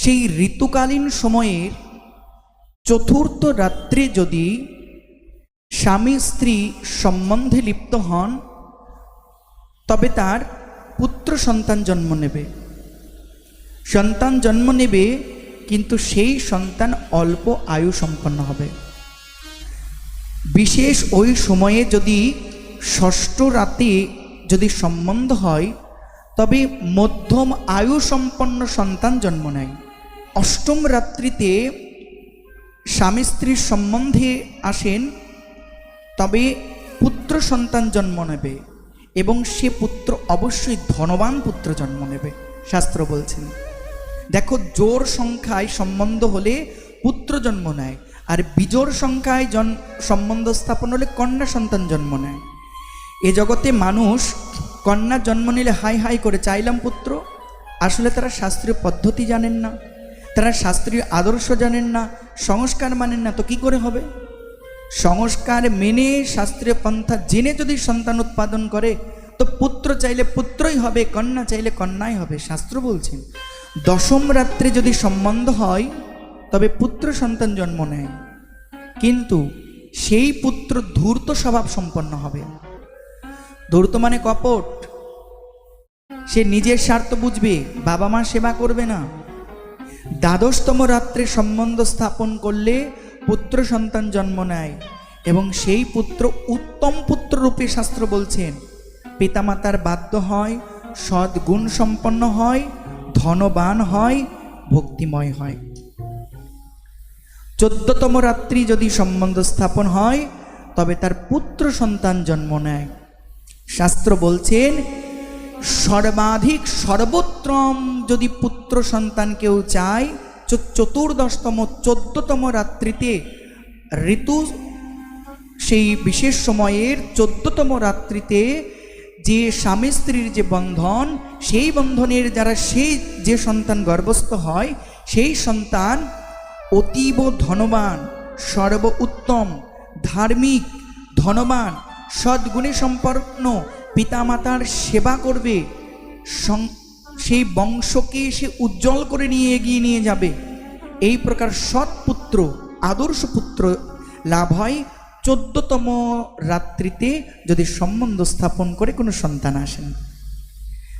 সেই ঋতুকালীন সময়ের চতুর্থ রাত্রে যদি স্বামী স্ত্রী সম্বন্ধে লিপ্ত হন, তবে তার পুত্র সন্তান জন্ম নেবে। সন্তান জন্ম নেবে, কিন্তু সেই সন্তান অল্প আয়ু সম্পন্ন হবে। বিশেষ ওই সময়ে যদি ষষ্ঠ রাতে যদি সম্বন্ধ হয়, তবে মধ্যম আয়ু সম্পন্ন সন্তান জন্ম নেয়। অষ্টম রাত্রিতে স্বামী স্ত্রীর সম্বন্ধে আসেন, তবে পুত্র সন্তান জন্ম নেবে এবং সে পুত্র অবশ্যই ধনবান পুত্র জন্ম নেবে, শাস্ত্র বলছেন। দেখো, জোর সংখ্যায় সম্বন্ধ হলে পুত্র জন্ম নেয়, আর বিজোর সংখ্যায় জন সম্বন্ধ স্থাপন হলে কন্যা সন্তান জন্ম নেয়। এ জগতে মানুষ কন্যা জন্ম নিলে হাই হাই করে চাইলাম পুত্র? আসলে তারা শাস্ত্রীয় পদ্ধতি জানেন না। তারা শাস্ত্রীয় আদর্শ জানেন না, সংস্কার মানেন না, তো কি করে হবে? সংস্কার মেনে শাস্ত্রীয় পন্থা জেনে যদি সন্তান উৎপাদন করে, তো পুত্র চাইলে পুত্রই হবে, কন্যা চাইলে কন্যাই হবে, শাস্ত্র বলছেন। দশম রাত্রে যদি সম্বন্ধ হয়, তবে পুত্র সন্তান জন্ম নেয়। কিন্তু সেই পুত্র ধূর্ত স্বভাব সম্পন্ন হবে। ধূর্ত মানে কপট। সে নিজের স্বার্থ বুঝবে, বাবা মা সেবা করবে না। দ্বাদশতম রাত্রে সম্বন্ধ স্থাপন করলে পুত্র সন্তান জন্ম নেয় এবং সেই পুত্র উত্তম পুত্র রূপে শাস্ত্র বলছেন, পিতামাতার বাধ্য হয়, সদ্গুণ সম্পন্ন হয়, ধনবান হয়, ভক্তিময় হয়। চোদ্দতম রাত্রি যদি সম্বন্ধ স্থাপন হয়, তবে তার পুত্র সন্তান জন্ম নেয়। শাস্ত্র বলছেন সর্বাধিক সর্বোত্তম যদি পুত্র সন্তান কেউ চায় চতুর্দশতম, চোদ্দতম রাত্রিতে ঋতু, সেই বিশেষ সময়ের চোদ্দতম রাত্রিতে যে স্বামী স্ত্রীর যে বন্ধন, সেই বন্ধনের দ্বারা সেই যে সন্তান গর্ভস্থ হয়, সেই সন্তান অতীব ধনবান সর্ব উত্তম ধার্মিক, ধনবান সদ্গুণে সম্পন্ন পিতামাতার সেবা করবে সেই বংশকে সে উজ্জ্বল করে নিয়ে এগিয়ে নিয়ে যাবে। এই প্রকার সৎ পুত্র, আদর্শ পুত্র লাভ হয় চোদ্দতম রাত্রিতে যদি সম্বন্ধ স্থাপন করে কোনো সন্তান আসেন।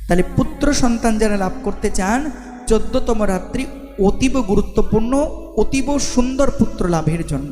তাহলে পুত্র সন্তান যারা লাভ করতে চান, চোদ্দতম রাত্রি অতীব গুরুত্বপূর্ণ, অতীব সুন্দর পুত্র লাভের জন্য।